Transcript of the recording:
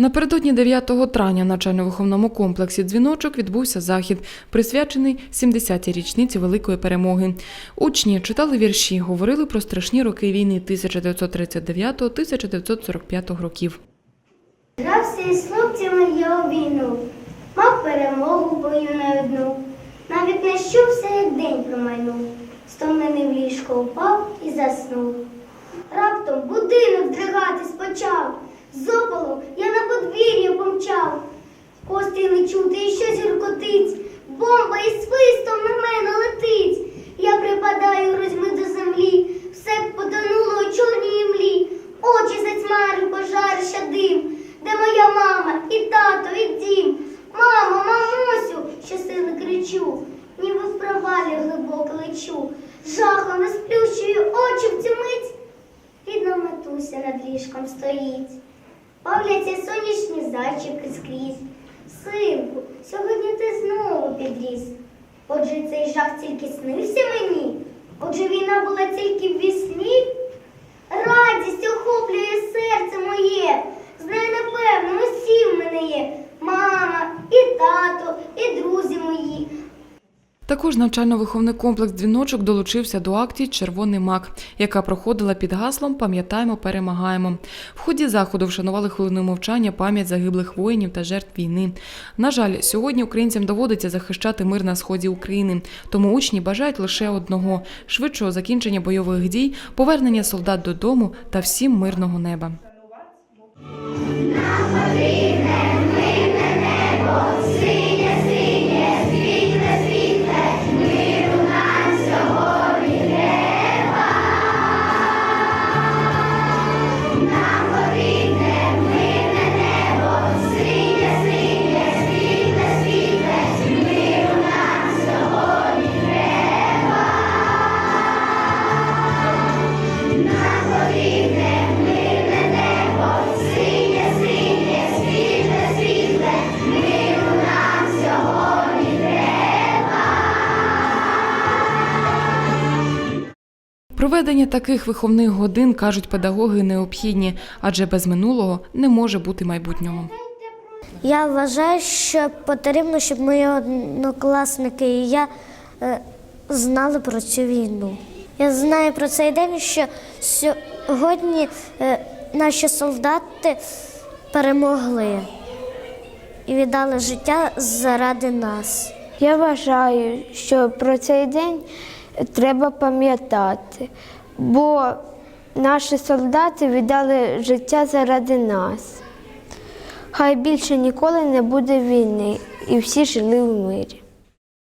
Напередодні 9 травня в навчально-виховному комплексі «Дзвіночок» відбувся захід, присвячений 70-й річниці Великої перемоги. Учні читали вірші, говорили про страшні роки війни 1939-1945 років. Грався із хлопцями я у війну, мав перемогу бою не одну. Навіть не щувся, як день промайнув. Стомлений в ліжко упав і заснув. Раптом будинок здригатись почав. Гуркотить. Бомба із свистом на мене летить. Я припадаю грузьми до землі. Все потонуло у чорній імлі. Очі затьмарив пожарища дим. Де моя мама, і тато, і дім. Мамо, мамусю, щосили кричу, ніби в провалі глибоко лечу. Жахом розплющую очі в цю мить. Рідна матуся над ліжком стоїть. Павляться сонячні зайчики скрізь. Синку, сьогодні підріс. Отже, цей жах тільки снився мені. Отже, війна була тільки в вісні. Радість охоплює серце моє. Знаю, напевно, усі в мене є. Мама, і тато, і друзі мої. Також навчально-виховний комплекс «Дзвіночок» долучився до акції Червоний мак, яка проходила під гаслом Пам'ятаємо, перемагаємо. В ході заходу вшанували хвилиною мовчання пам'ять загиблих воїнів та жертв війни. На жаль, сьогодні українцям доводиться захищати мир на сході України, тому учні бажають лише одного швидшого закінчення бойових дій, повернення солдат додому та всім мирного неба. Проведення таких виховних годин, кажуть педагоги, необхідні, адже без минулого не може бути майбутнього. Я вважаю, що потрібно, щоб мої однокласники і я е, знали про цю війну. Я знаю про цей день, що сьогодні е, наші солдати перемогли і віддали життя заради нас. Я вважаю, що про цей день треба пам'ятати, бо наші солдати віддали життя заради нас. Хай більше ніколи не буде війни і всі жили в мирі.